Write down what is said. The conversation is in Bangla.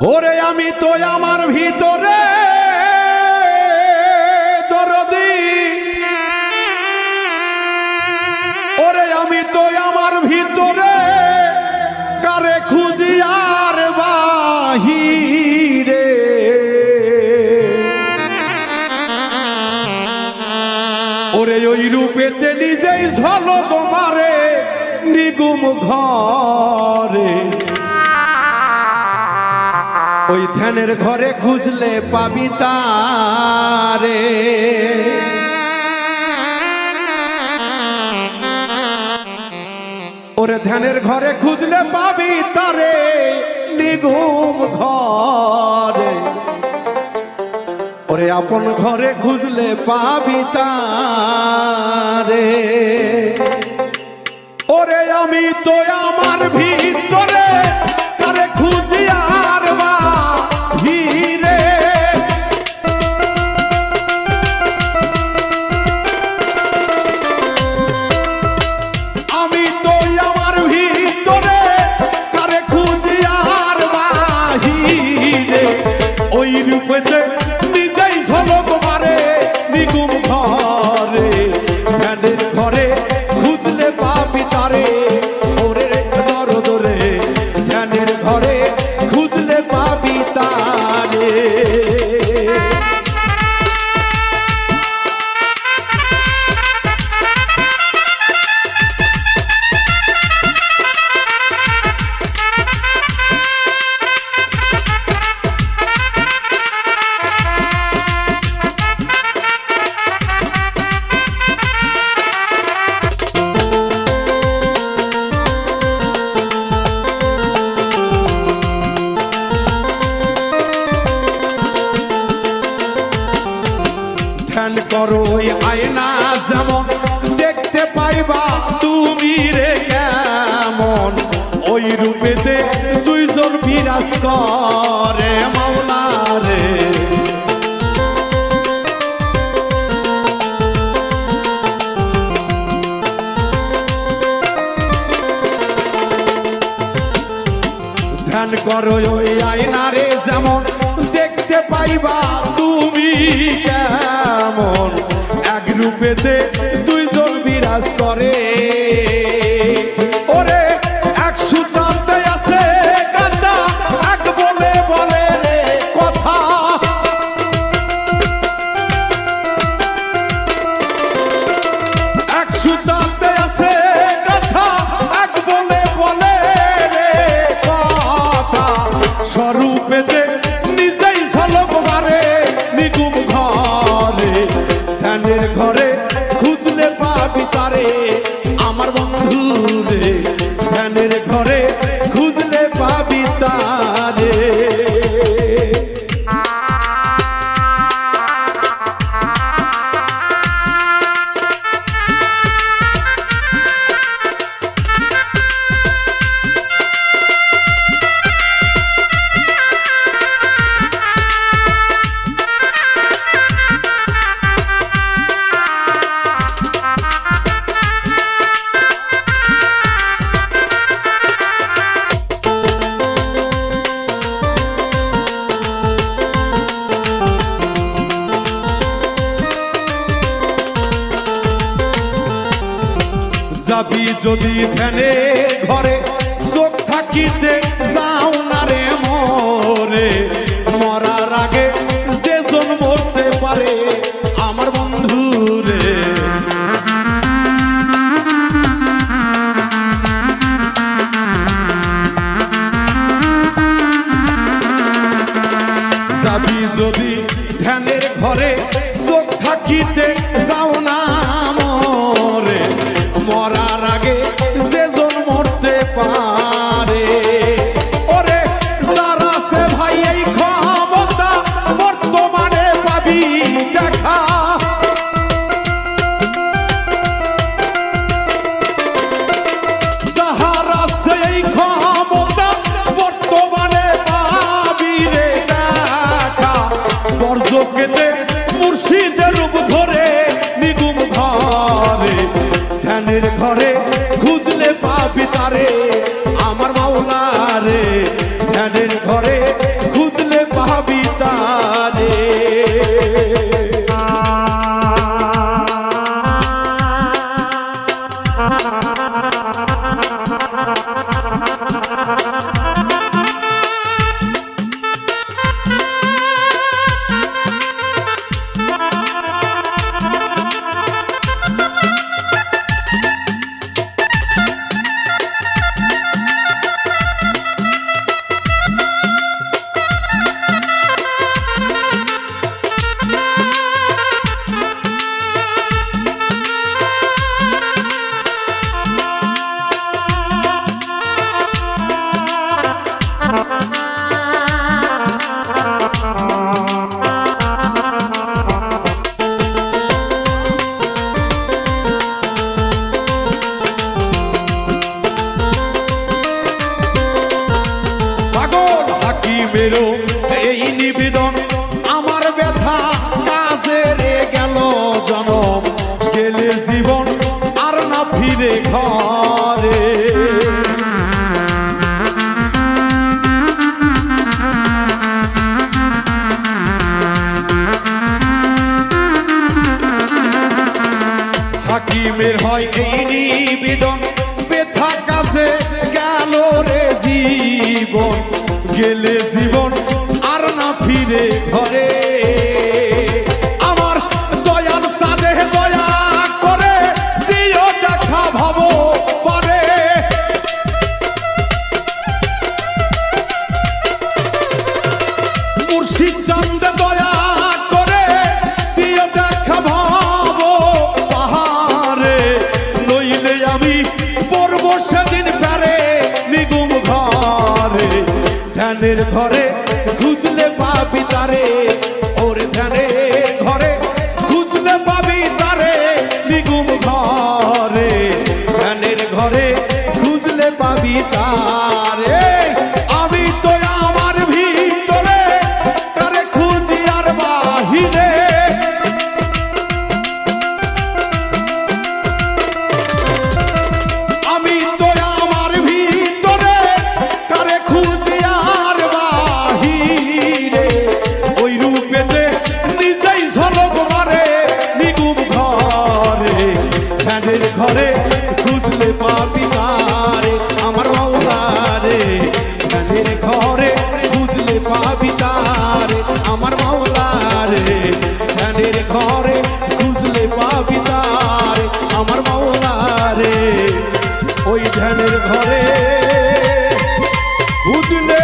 ওরে আমি তো আমার ভিতরে দরদি। ওরে আমি তো আমার ভিতরে কারে খুঁজি আর বাহিরে। ওরে ওই রূপেতে নিজেই ঝলক মারে নিগুম ঘরে। ওই ধ্যানের ঘরে খুঁজলে পাবি তারে। ওরে ধ্যানের ঘরে খুঁজলে পাবি তারে নিগুম ঘরে। ওরে আপন ঘরে খুঁজলে পাবি তারে। ওরে আমি তো আমার ভিতরে ঘরে ওই আয়না যেমন দেখতে পাইবা, তুমি রে কেমন? ওই রূপেতে দুইজন বিরাজ করে মাওলা রে। ধ্যান করো ওই vender যাবি যদি ধ্যানে ঘরে, চোখ থাকিতে যাও না রে মরে। মরার আগে মরতে পারে আমার বন্ধু রে যাবি যদি ধ্যানের ঘরে, চোখ থাকিতে যাও না ধ্যানের ঘরে নিবেদন। আমার ব্যথা কাজে রে গেল জনম। গেলে জীবন আর না ফিরে ঘরে। হাকিমের হয় এই নিবেদন। ব্যথা কাছে গেল রে জীবন। গেলে জীবন ফিরে ঘরে। আমার দয়াল সাদে দয়া করে দিও দেখা ভাব পারে। মুর্শিদ চান্দ দয়া করে দিও দেখা ভাব পাহাড়ে। নইলে আমি পড়ব সেদিন পারে নিগুম ঘরে। ধ্যানের ঘরে খুঁজলে তারে ওই ধ্যানের ঘরে খুঁজলে